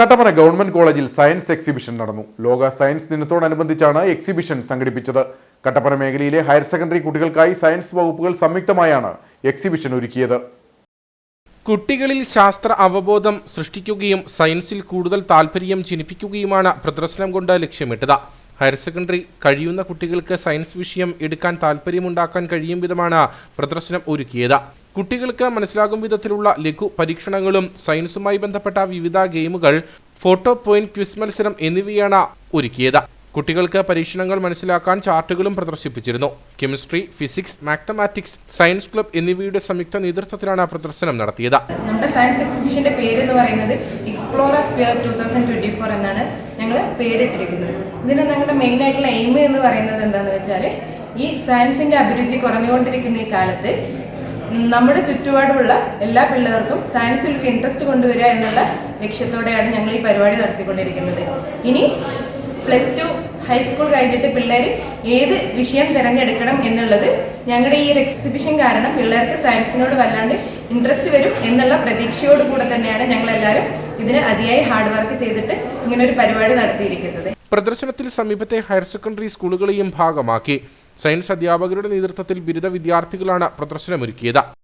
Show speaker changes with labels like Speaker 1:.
Speaker 1: Kattappana government കോളേജിൽ science exhibition നടന്നു. ലോക സയൻസ് ദിനത്തോടനുബന്ധിച്ചാണ് എക്സിബിഷൻ സംഘടിപ്പിച്ചത്. കട്ടപ്പന മേഖലയിലെ ഹയർ സെക്കൻഡറി കുട്ടികൾക്കായി സയൻസ് വകുപ്പുകൾ സംയുക്തമായാണ് എക്സിബിഷൻ ഒരുക്കിയത്.
Speaker 2: കുട്ടികളിൽ ശാസ്ത്ര അവബോധം സൃഷ്ടിക്കുകയും സയൻസിൽ കൂടുതൽ താല്പര്യം ജനിപ്പിക്കുകയുമാണ് പ്രദർശനം കൊണ്ട് ലക്ഷ്യമിട്ടത്. ഹയർ സെക്കൻഡറി കഴിയുന്ന കുട്ടികൾക്ക് സയൻസ് വിഷയം എടുക്കാൻ താല്പര്യമുണ്ടാക്കാൻ കഴിയും വിധമാണ് പ്രദർശനം ഒരുക്കിയത്. കുട്ടികൾക്ക് മനസ്സിലാകും വിധത്തിലുള്ള ലഘു പരീക്ഷണങ്ങളും സയൻസുമായി ബന്ധപ്പെട്ട വിവിധ ഗെയിമുകൾ ഫോട്ടോ പോയിന്റ് ക്വിസ് മത്സരം എന്നിവയാണ് ഒരുക്കിയത്. കുട്ടികൾക്ക് പരീക്ഷണങ്ങൾ മനസ്സിലാക്കാൻ ചാർട്ടുകളും പ്രദർശിപ്പിച്ചിരുന്നു. Chemistry physics mathematics science club എന്നിവയുടെ സംയുക്ത നേതൃത്വത്തിലാണ് പ്രദർശനം നടത്തിയത്.
Speaker 3: നമ്മുടെ സയൻസ് എക്സിബിഷന്റെ പേര് എന്ന് പറയുന്നത് Explora Square two thousand twenty four എന്നാണ് ഞങ്ങൾ പേരിട്ടിരിക്കുന്നത്. ഇതിന് ഞങ്ങളുടെ മെയിൻ ആയിട്ടുള്ള എയിം എന്ന് പറയുന്നത് എന്താണെന്ന് വെച്ചാൽ ഈ സയൻസിന്റെ അഭിരുചി കുറഞ്ഞുകൊണ്ടിരിക്കുന്ന ഈ കാലത്ത് നമ്മുടെ ചുറ്റുപാടുമുള്ള എല്ലാ പിള്ളേർക്കും സയൻസിൽ ഒരു ഇൻട്രസ്റ്റ് കൊണ്ടുവരിക എന്നുള്ള ലക്ഷ്യത്തോടെയാണ് ഞങ്ങൾ ഈ പരിപാടി നടത്തിക്കൊണ്ടിരിക്കുന്നത്. ഇനി പ്ലസ് ടു ഹൈസ്കൂൾ കഴിഞ്ഞിട്ട് പിള്ളേർ ഏത് വിഷയം തിരഞ്ഞെടുക്കണം എന്നുള്ളത് ഞങ്ങളുടെ ഈ ഒരു എക്സിബിഷൻ കാരണം പിള്ളേർക്ക് സയൻസിനോട് വല്ലാണ്ട് ഇൻട്രസ്റ്റ് വരും എന്നുള്ള പ്രതീക്ഷയോട് കൂടെ തന്നെയാണ് ഞങ്ങൾ എല്ലാവരും ഇതിന് അതിയായി ഹാർഡ് വർക്ക് ചെയ്തിട്ട് ഇങ്ങനെ ഒരു പരിപാടി നടത്തിയിരിക്കുന്നത്.
Speaker 2: പ്രദർശനത്തിൽ സമീപത്തെ ഹയർ സെക്കൻഡറി സ്കൂളുകളെയും ഭാഗമാക്കി. സയൻസ് അധ്യാപകരുടെ നേതൃത്വത്തിൽ ബിരുദ വിദ്യാർത്ഥികളാണ് പ്രദർശനമൊരുക്കിയത്